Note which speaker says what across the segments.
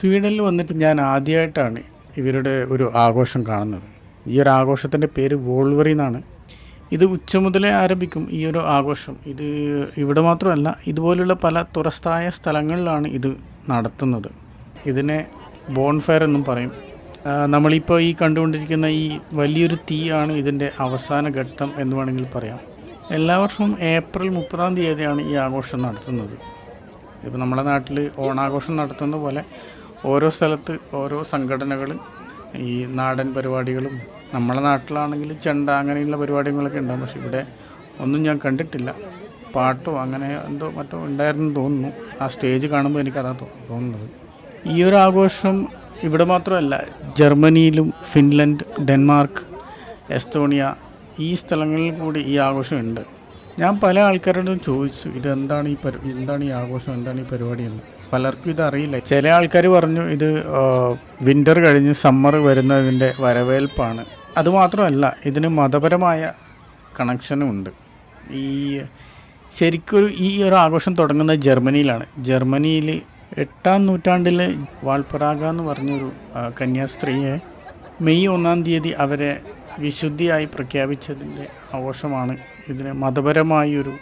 Speaker 1: സ്വീഡനിൽ വന്നിട്ട് ഞാൻ ആദ്യമായിട്ടാണ് ഇവരുടെ ഒരു ആഘോഷം കാണുന്നത്. ഈ ഒരു ആഘോഷത്തിന്റെ പേര് വോൾവറി എന്നാണ്. ഇത് ഉച്ച മുതലേ ആരംഭിക്കും ഈ ഒരു ആഘോഷം. ഇത് ഇവിടെ മാത്രമല്ല ഇതുപോലുള്ള പല തുറസ്ഥായ സ്ഥലങ്ങളിലാണ് ഇത് നടത്തുന്നത്. ഇതിനെ ബോൺഫയർ എന്നും പറയും. നമ്മളിപ്പോൾ ഈ കണ്ടുകൊണ്ടിരിക്കുന്ന ഈ വലിയൊരു തീയാണ് ഇതിന്റെ അവസാന ഘട്ടം എന്ന് വേണമെങ്കിൽ പറയാം. എല്ലാ വർഷവും ഏപ്രിൽ മുപ്പതാം തീയതിയാണ് ഈ ആഘോഷം നടത്തുന്നത്. ഇപ്പോൾ നമ്മുടെ നാട്ടിൽ ഓണാഘോഷം നടത്തുന്ന പോലെ ഓരോ സ്ഥലത്ത് ഓരോ സംഘടനകൾ ഈ നാടൻ പരിപാടികളും നമ്മളെ നാട്ടിലാണെങ്കിൽ ചെണ്ട അങ്ങനെയുള്ള പരിപാടികളൊക്കെ ഉണ്ടാകും പക്ഷെ ഇവിടെ ഒന്നും ഞാൻ കണ്ടിട്ടില്ല. പാട്ടോ അങ്ങനെ എന്തോ മറ്റോ ഉണ്ടായിരുന്നു തോന്നുന്നു. ആ സ്റ്റേജ് കാണുമ്പോൾ എനിക്കതാ തോന്നുന്നത്. ഈ ഒരു ആഘോഷം ഇവിടെ മാത്രമല്ല ജർമ്മനിയിലും ഫിൻലൻഡ് ഡെൻമാർക്ക് എസ്തോണിയ ഈ സ്ഥലങ്ങളിൽ കൂടി ഈ ആഘോഷം ഉണ്ട്. ഞാൻ പല ആൾക്കാരോടും ചോദിച്ചു ഇതെന്താണ് ഈ പരി എന്താണ് ഈ ആഘോഷം? എന്താണ് ഈ പരിപാടി? എന്ന്. പലർക്കും ഇത് അറിയില്ല. ചില ആൾക്കാർ പറഞ്ഞു ഇത് വിന്റർ കഴിഞ്ഞ് സമ്മർ വരുന്നതിന്റെ വരവേൽപ്പാണ്. അതുമാത്രമല്ല ഇതിന് മതപരമായ കണക്ഷനും ഉണ്ട്. ഈ ശരിക്കൊരു ഈ ഒരു ആഘോഷം തുടങ്ങുന്നത് ജർമ്മനിയിലാണ്. ജർമ്മനിയിൽ എട്ടാം നൂറ്റാണ്ടിൽ വാൾപ്പറാഗ എന്ന് പറഞ്ഞൊരു കന്യാസ്ത്രീയെ മെയ് ഒന്നാം തീയതി അവരെ വിശുദ്ധിയായി പ്രഖ്യാപിച്ചതിന്റെ ആഘോഷമാണ് ഇതിന് മതപരമായൊരു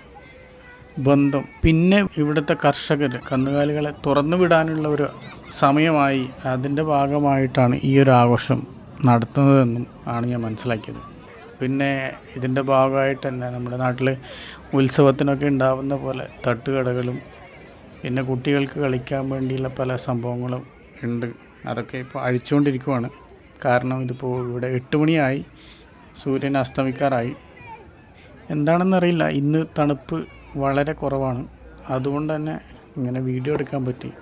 Speaker 1: ബന്ധം. പിന്നെ ഇവിടുത്തെ കർഷകർ കന്നുകാലികളെ തുറന്നു വിടാനുള്ള ഒരു സമയമായി അതിന്റെ ഭാഗമായിട്ടാണ് ഈ ഒരു ആഘോഷം നടത്തുന്നതെന്നും ആണ് ഞാൻ മനസ്സിലാക്കിയത്. പിന്നെ ഇതിന്റെ ഭാഗമായിട്ട് തന്നെ നമ്മുടെ നാട്ടിൽ ഉത്സവത്തിനൊക്കെ ഉണ്ടാവുന്ന പോലെ തട്ടുകടകളും പിന്നെ കുട്ടികൾക്ക് കളിക്കാൻ വേണ്ടിയുള്ള പല സംഭവങ്ങളും ഉണ്ട്. അതൊക്കെ ഇപ്പോൾ അഴിച്ചുകൊണ്ടിരിക്കുവാണ്. കാരണം ഇതിപ്പോൾ ഇവിടെ എട്ട് മണിയായി. സൂര്യൻ അസ്തമിക്കാറായി. എന്താണെന്നറിയില്ല. ഇന്ന് തണുപ്പ് വളരെ കുറവാണ്. അതുകൊണ്ട് തന്നെ ഇങ്ങനെ വീഡിയോ എടുക്കാൻ പറ്റി.